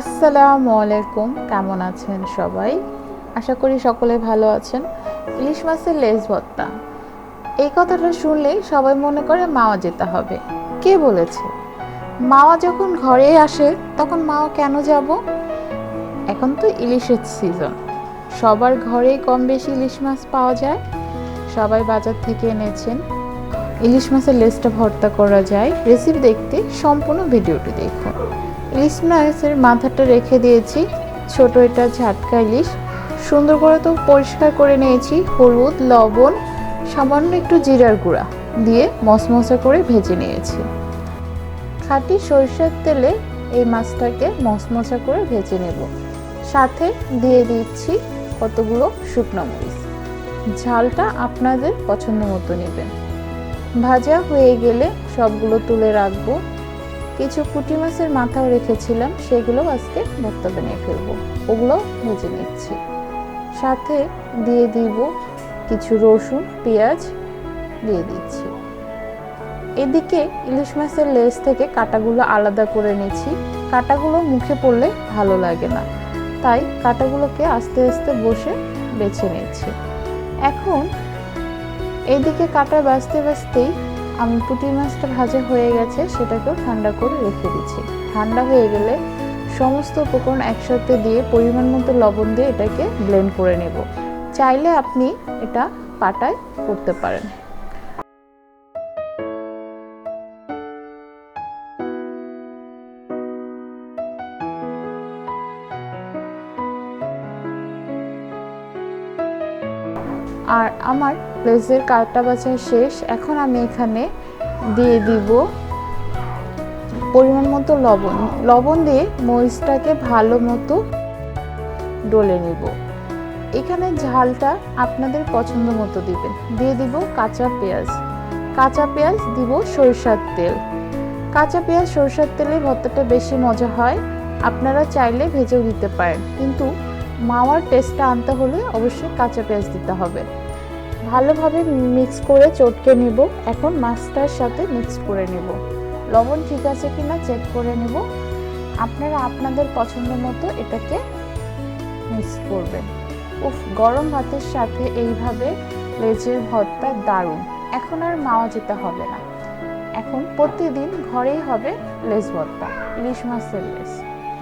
আসসালামু আলাইকুম, কেমন আছেন সবাই? আশা করি সকলে ভালো আছেন। ইলিশ মাছের লেজ ভর্তা। এই কথাটা শুনলেই সবাই মনে করে মাওয়া যেতে হবে। কে বলেছে? মাওয়া যখন ঘরে আসে, তখন মাওয়া কেন যাব? এখন তো ইলিশের সিজন সবার ঘরেই কম বেশি ইলিশ মাছ পাওয়া যায়। সবাই বাজার থেকে এনেছেন। ইলিশ মাছের লেজটা ভর্তা করা যায়। রেসিপি দেখতে সম্পূর্ণ ভিডিওটি দেখুন। ইলিশ মাছের মাথাটা রেখে দিয়েছি। ছোট এটা ঝাটকা ইলিশ। সুন্দর করে তো পরিষ্কার করে নিয়েছি। হলুদ, লবণ, সামান্য একটু জিরার গুঁড়া দিয়ে মশমশা করে ভেজে নিয়েছি। খাঁটি সরিষার তেলে এই মাছটাকে মশমশা করে ভেজে নেব। সাথে দিয়ে দিচ্ছি কতগুলো শুকনো মরিচ। ঝালটা আপনাদের পছন্দ মতো নেবেন। ভাজা হয়ে গেলে সবগুলো তুলে রাখব। কিছু পুঁটি মাছের মাথাও রেখেছিলাম, সেগুলো আজকে ভর্তা বানিয়ে ফেলব। ওগুলো ভেজে নিচ্ছি। সাথে দিয়ে দিব কিছু রসুন, পেঁয়াজ দিয়ে দিচ্ছি। এদিকে ইলিশ মাছের লেজ থেকে কাটাগুলো আলাদা করে নিচ্ছি। কাটাগুলো মুখে পড়লে ভালো লাগে না। তাই কাটাগুলোকে আস্তে আস্তে বসে বেছে নিচ্ছি। এখন এদিকে কাটা বাঁচতে বাঁচতেই আমি পুঁটি মাছটা ভাজা হয়ে গেছে, সেটাকেও ঠান্ডা করে রেখে দিচ্ছি। ঠান্ডা হয়ে গেলে সমস্ত উপকরণ একসাথে দিয়ে পরিমাণ মতো লবণ দিয়ে এটাকে ব্লেন্ড করে নেব। চাইলে আপনি এটা পাটায় করতে পারেন। আর আমার লেজের কাটা বাছা শেষ। এখন আমি এখানে দিয়ে দিব পরিমাণ মতো লবণ। লবণ দিয়ে মরিচটাকে ভালো মতো ডলে নিব। এখানে ঝালটা আপনাদের পছন্দ মতো দিবেন। দিয়ে দিব কাঁচা পেঁয়াজ। কাঁচা পেঁয়াজ দিব সরিষার তেল। কাঁচা পেঁয়াজ, সরিষার তেলে ভর্তাটা বেশি মজা হয়। আপনারা চাইলে ভেজেও দিতে পারেন। কিন্তু মাওয়ার টেস্টটা আনতে হলে অবশ্যই কাঁচা পেঁয়াজ দিতে হবে। ভালোভাবে মিক্স করে চটকে নিব। এখন মাছটার সাথে মিক্স করে নিব। লবণ ঠিক আছে কি না চেক করে নিব। আপনারা আপনাদের পছন্দ মতো এটাকে মিক্স করবেন। উফ, গরম ভাতের সাথে এইভাবে লেজের ভর্তা দারুণ। এখন আর মাওয়া যেতে হবে না। এখন প্রতিদিন ঘরেই হবে লেজ ভর্তা, ইলিশ মাছের লেজ।